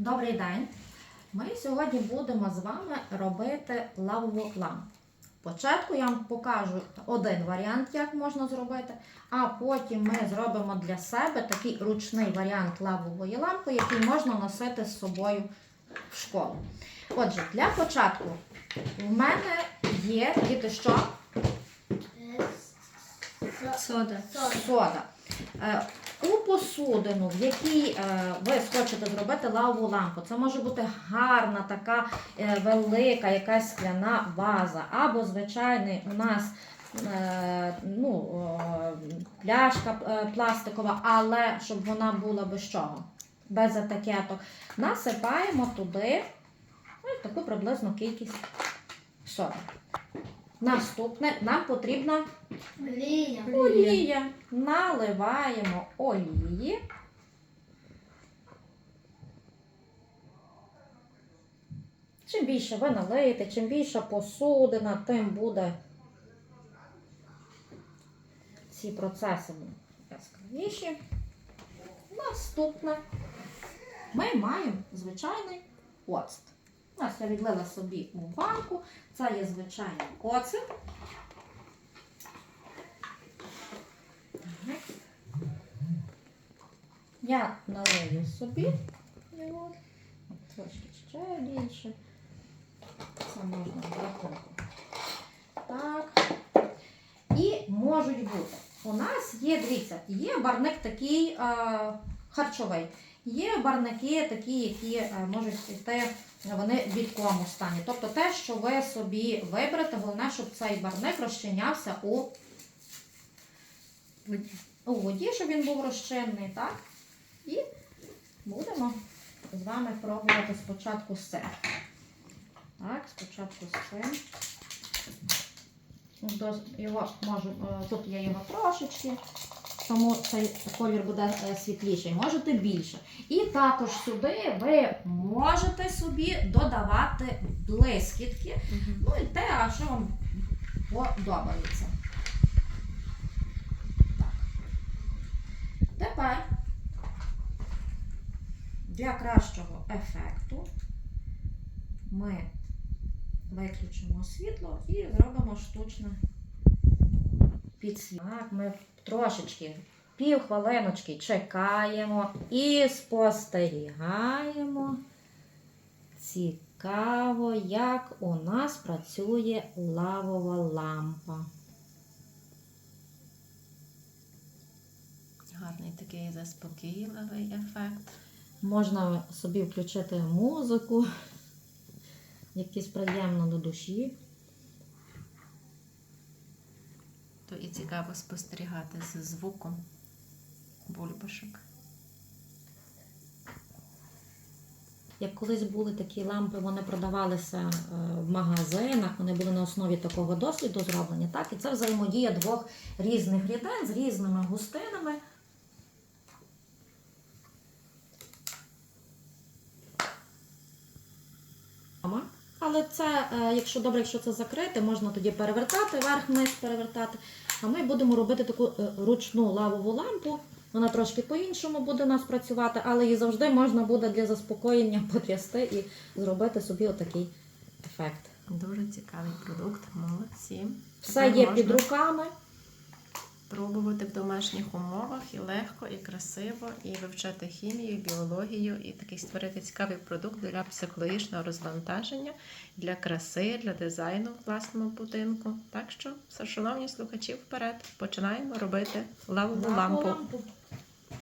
Добрий день! Ми сьогодні будемо з вами робити лавову лампу. Спочатку я вам покажу один варіант, як можна зробити, а потім ми зробимо для себе такий ручний варіант лавової лампи, який можна носити з собою в школу. Отже, для початку в мене є діти що? Сода. сода. Е, У посудину, в якій е, ви схочете зробити лавову лампу, це може бути гарна, така е, велика, якась скляна ваза, або звичайний у нас е, ну, пляшка пластикова, але щоб вона була без чого, без етикеток. Насипаємо туди ось таку приблизну кількість соди. Наступне нам потрібна Олія. Олія. Наливаємо олії. Чим більше ви налиєте, чим більша посудина, тим буде ці процеси яскравіші. Наступне ми маємо звичайний оцет. Ось я відлила собі у банку. Це є звичайний оцет. Я налию собі його. Трошки ще більше. Це можна рахунку. Так. І можуть бути. У нас є, дивіться, є барник такий е, харчовий. Є барники такі, які е, можуть йти, вони в відкому стані. Тобто те, що ви собі виберете, головне, щоб цей барник розчинявся у у воді, щоб він був розчинний, так? І будемо з вами пробувати спочатку з цим. Так, спочатку з цим. Його можу, е, тут я його трошечки, тому цей колір буде е, світліший, можете більше. І також сюди ви можете собі додавати блискітки. Ну і те, а що вам подобається. Так. Тепер для кращого ефекту ми виключимо світло і зробимо штучне підсвітлення. Так, ми трошечки пів хвилиночки чекаємо і спостерігаємо. Цікаво, як у нас працює лавова лампа. Гарний такий заспокійливий ефект. Можна собі включити музику, якісь приємно до душі. То і цікаво спостерігати з звуком бульбашок. Як колись були такі лампи, вони продавалися е, в магазинах, вони були на основі такого досліду зроблені. Так? І це взаємодія двох різних рідин з різними густинами. Але це, е, якщо добре, якщо це закрити, можна тоді перевертати, верх-вниз перевертати. А ми будемо робити таку е, ручну лавову лампу. Вона трошки по-іншому буде у нас працювати, але її завжди можна буде для заспокоєння потрясти і зробити собі отакий ефект. Дуже цікавий продукт, молодці. Все Тепер є можна під руками. Пробувати в домашніх умовах і легко, і красиво, і вивчати хімію, біологію, і такий створити цікавий продукт для психологічного розвантаження, для краси, для дизайну власному будинку. Так що, шановні слухачі, вперед, починаємо робити лавову лампу.